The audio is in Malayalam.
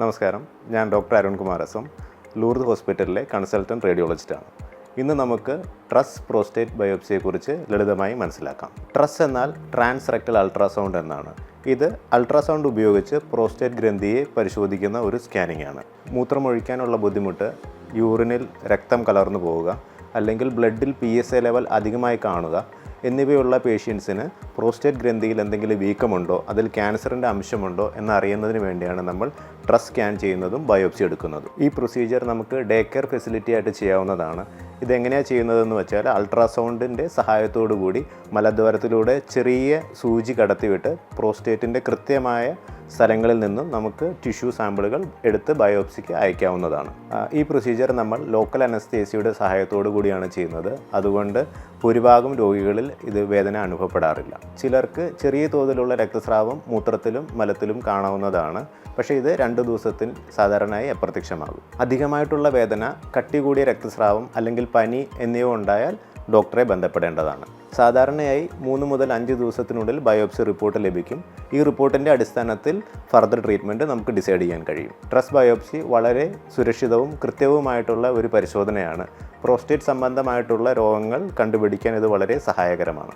നമസ്കാരം. ഞാൻ doctor Arunkumar S M Lourdes ഹോസ്പിറ്റലിലെ കൺസൾട്ടന്റ് റേഡിയോളജിസ്റ്റാണ്. ഇന്ന് നമുക്ക് ട്രസ് പ്രോസ്റ്റേറ്റ് ബയോപ്സിയെക്കുറിച്ച് ലളിതമായി മനസ്സിലാക്കാം. ട്രസ് എന്നാൽ ട്രാൻസ് റെക്ടൽ അൾട്രാസൗണ്ട് എന്നാണ്. ഇത് അൾട്രാസൗണ്ട് ഉപയോഗിച്ച് പ്രോസ്റ്റേറ്റ് ഗ്രന്ഥിയെ പരിശോധിക്കുന്ന ഒരു സ്കാനിംഗ് ആണ് മൂത്രമൊഴിക്കാനുള്ള ബുദ്ധിമുട്ട് യൂറിനിൽ രക്തം കലർന്നു പോവുക അല്ലെങ്കിൽ ബ്ലഡിൽ പി എസ് എ ലെവൽ അധികമായി കാണുക എന്നിവയുള്ള പേഷ്യൻസിന് പ്രോസ്റ്റേറ്റ് ഗ്രന്ഥിയിൽ എന്തെങ്കിലും വീക്കമുണ്ടോ അതിൽ ക്യാൻസറിന്റെ അംശമുണ്ടോ എന്നറിയുന്നതിന് വേണ്ടിയാണ് നമ്മൾ ട്രസ് സ്കാൻ ചെയ്യുന്നതും ബയോപ്സി എടുക്കുന്നതും. ഈ പ്രൊസീജിയർ നമുക്ക് ഡേ കെയർ ഫെസിലിറ്റി ആയിട്ട് ചെയ്യാവുന്നതാണ്. ഇതെങ്ങനെയാണ് ചെയ്യുന്നതെന്ന് വെച്ചാൽ അൾട്രാസൗണ്ടിന്റെ സഹായത്തോടു കൂടി മലദ്വാരത്തിലൂടെ ചെറിയ സൂചി കടത്തിവിട്ട് പ്രോസ്റ്റേറ്റിന്റെ കൃത്യമായ സ്ഥലങ്ങളിൽ നിന്നും നമുക്ക് ടിഷ്യൂ സാമ്പിളുകൾ എടുത്ത് ബയോപ്സിക്ക് അയക്കാവുന്നതാണ്. ഈ പ്രൊസീജിയർ നമ്മൾ ലോക്കൽ അനസ്തേസിയുടെ സഹായത്തോടു കൂടിയാണ് ചെയ്യുന്നത്. അതുകൊണ്ട് ഭൂരിഭാഗം രോഗികളിൽ ഇത് വേദന അനുഭവപ്പെടാറില്ല. ചിലർക്ക് ചെറിയ തോതിലുള്ള രക്തസ്രാവം മൂത്രത്തിലും മലത്തിലും കാണാവുന്നതാണ്. പക്ഷേ ഇത് രണ്ട് ദിവസത്തിൽ സാധാരണയായി അപ്രത്യക്ഷമാകും. അധികമായിട്ടുള്ള വേദന കട്ടി കൂടിയ രക്തസ്രാവം അല്ലെങ്കിൽ പനി എന്നിവ ഉണ്ടായാൽ ഡോക്ടറെ ബന്ധപ്പെടേണ്ടതാണ്. സാധാരണയായി മൂന്ന് മുതൽ അഞ്ച് ദിവസത്തിനുള്ളിൽ ബയോപ്സി റിപ്പോർട്ട് ലഭിക്കും. ഈ റിപ്പോർട്ടിന്റെ അടിസ്ഥാനത്തിൽ ഫർദർ ട്രീറ്റ്മെന്റ് നമുക്ക് ഡിസൈഡ് ചെയ്യാൻ കഴിയും. ട്രസ് ബയോപ്സി വളരെ സുരക്ഷിതവും കൃത്യവുമായിട്ടുള്ള ഒരു പരിശോധനയാണ്. പ്രോസ്റ്റേറ്റ് സംബന്ധമായിട്ടുള്ള രോഗങ്ങൾ കണ്ടുപിടിക്കാൻ ഇത് വളരെ സഹായകരമാണ്.